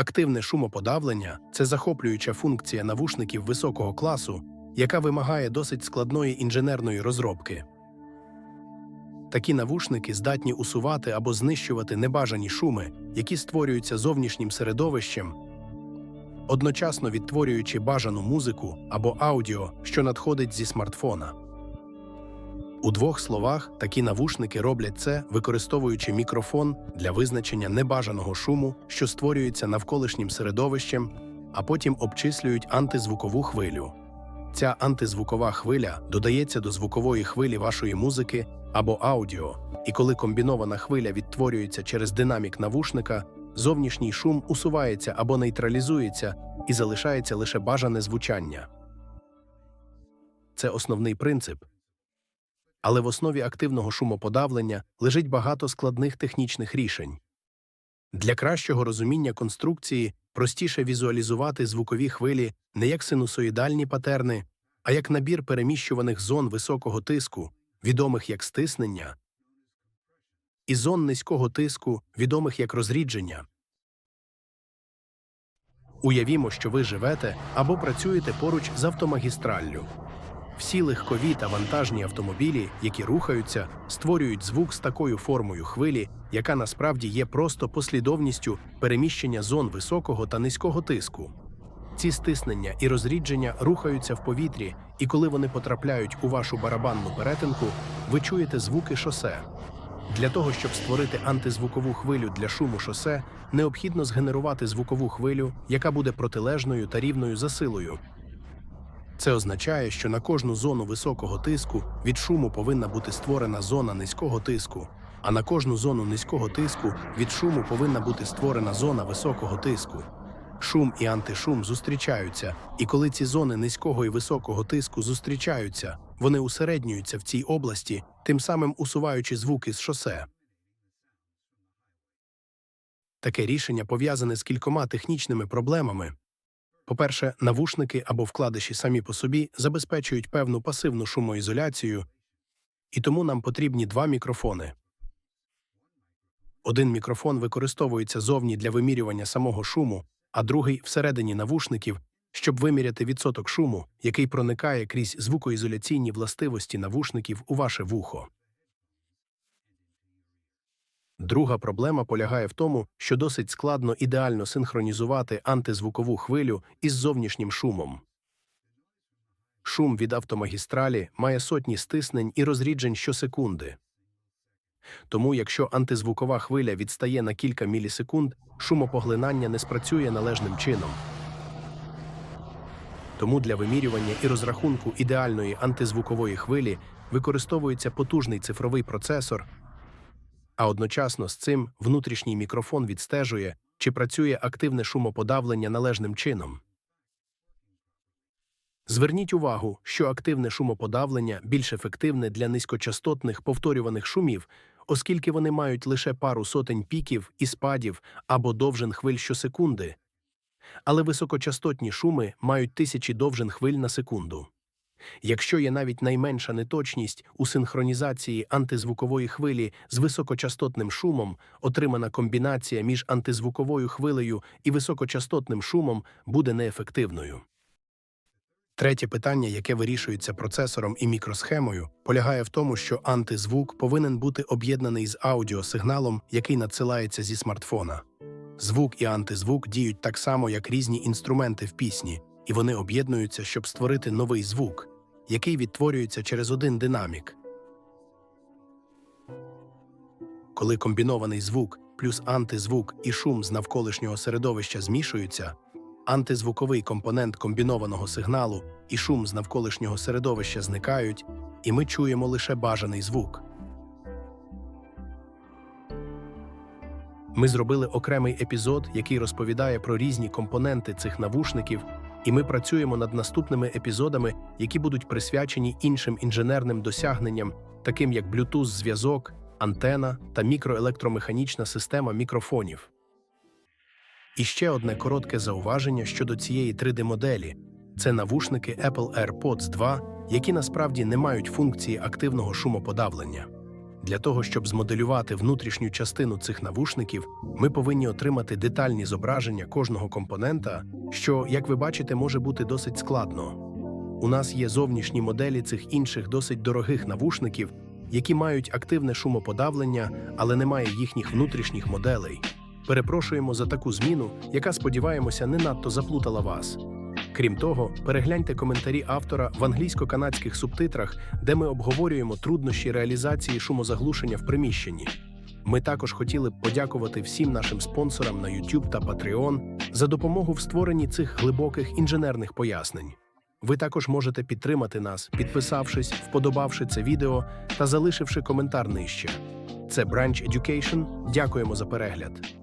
Активне шумоподавлення це захоплююча функція навушників високого класу, яка вимагає досить складної інженерної розробки. Такі навушники здатні усувати або знищувати небажані шуми, які створюються зовнішнім середовищем, одночасно відтворюючи бажану музику або аудіо, що надходить зі смартфона. У двох словах такі навушники роблять це, використовуючи мікрофон для визначення небажаного шуму, що створюється навколишнім середовищем, а потім обчислюють антизвукову хвилю. Ця антизвукова хвиля додається до звукової хвилі вашої музики або аудіо, і коли комбінована хвиля відтворюється через динамік навушника, зовнішній шум усувається або нейтралізується і залишається лише бажане звучання. Це основний принцип. Але в основі активного шумоподавлення лежить багато складних технічних рішень. Для кращого розуміння конструкції простіше візуалізувати звукові хвилі не як синусоїдальні патерни, а як набір переміщуваних зон високого тиску, відомих як стиснення, і зон низького тиску, відомих як розрідження. Уявімо, що ви живете або працюєте поруч з автомагістраллю. Всі легкові та вантажні автомобілі, які рухаються, створюють звук з такою формою хвилі, яка насправді є просто послідовністю переміщення зон високого та низького тиску. Ці стиснення і розрідження рухаються в повітрі, і коли вони потрапляють у вашу барабанну перетинку, ви чуєте звуки шосе. Для того, щоб створити антизвукову хвилю для шуму шосе, необхідно згенерувати звукову хвилю, яка буде протилежною та рівною за силою. Це означає, що на кожну зону високого тиску від шуму повинна бути створена зона низького тиску, а на кожну зону низького тиску від шуму повинна бути створена зона високого тиску. Шум і антишум зустрічаються, і коли ці зони низького і високого тиску зустрічаються, вони усереднюються в цій області, тим самим усуваючи звуки з шосе. Таке рішення пов'язане з кількома технічними проблемами. По-перше, навушники або вкладиші самі по собі забезпечують певну пасивну шумоізоляцію, і тому нам потрібні два мікрофони. Один мікрофон використовується зовні для вимірювання самого шуму, а другий всередині навушників, щоб виміряти відсоток шуму, який проникає крізь звукоізоляційні властивості навушників у ваше вухо. Друга проблема полягає в тому, що досить складно ідеально синхронізувати антизвукову хвилю із зовнішнім шумом. Шум від автомагістралі має сотні стиснень і розріджень щосекунди. Тому, якщо антизвукова хвиля відстає на кілька мілісекунд, шумопоглинання не спрацює належним чином. Тому для вимірювання і розрахунку ідеальної антизвукової хвилі використовується потужний цифровий процесор, а одночасно з цим внутрішній мікрофон відстежує, чи працює активне шумоподавлення належним чином. Зверніть увагу, що активне шумоподавлення більш ефективне для низькочастотних повторюваних шумів, оскільки вони мають лише пару сотень піків і спадів або довжин хвиль щосекунди. Але високочастотні шуми мають тисячі довжин хвиль на секунду. Якщо є навіть найменша неточність у синхронізації антизвукової хвилі з високочастотним шумом, отримана комбінація між антизвуковою хвилею і високочастотним шумом буде неефективною. Третє питання, яке вирішується процесором і мікросхемою, полягає в тому, що антизвук повинен бути об'єднаний з аудіосигналом, який надсилається зі смартфона. Звук і антизвук діють так само, як різні інструменти в пісні, і вони об'єднуються, щоб створити новий звук, який відтворюється через один динамік. Коли комбінований звук плюс антизвук і шум з навколишнього середовища змішуються, антизвуковий компонент комбінованого сигналу і шум з навколишнього середовища зникають, і ми чуємо лише бажаний звук. Ми зробили окремий епізод, який розповідає про різні компоненти цих навушників, і ми працюємо над наступними епізодами, які будуть присвячені іншим інженерним досягненням, таким як Bluetooth зв'язок, антена та мікроелектромеханічна система мікрофонів. І ще одне коротке зауваження щодо цієї 3D-моделі це навушники Apple AirPods 2, які насправді не мають функції активного шумоподавлення. Для того, щоб змоделювати внутрішню частину цих навушників, ми повинні отримати детальні зображення кожного компонента, що, як ви бачите, може бути досить складно. У нас є зовнішні моделі цих інших досить дорогих навушників, які мають активне шумоподавлення, але немає їхніх внутрішніх моделей. Перепрошуємо за таку зміну, яка, сподіваємося, не надто заплутала вас. Крім того, перегляньте коментарі автора в англійсько-канадських субтитрах, де ми обговорюємо труднощі реалізації шумозаглушення в приміщенні. Ми також хотіли б подякувати всім нашим спонсорам на YouTube та Patreon за допомогу в створенні цих глибоких інженерних пояснень. Ви також можете підтримати нас, підписавшись, вподобавши це відео та залишивши коментар нижче. Це Branch Education. Дякуємо за перегляд.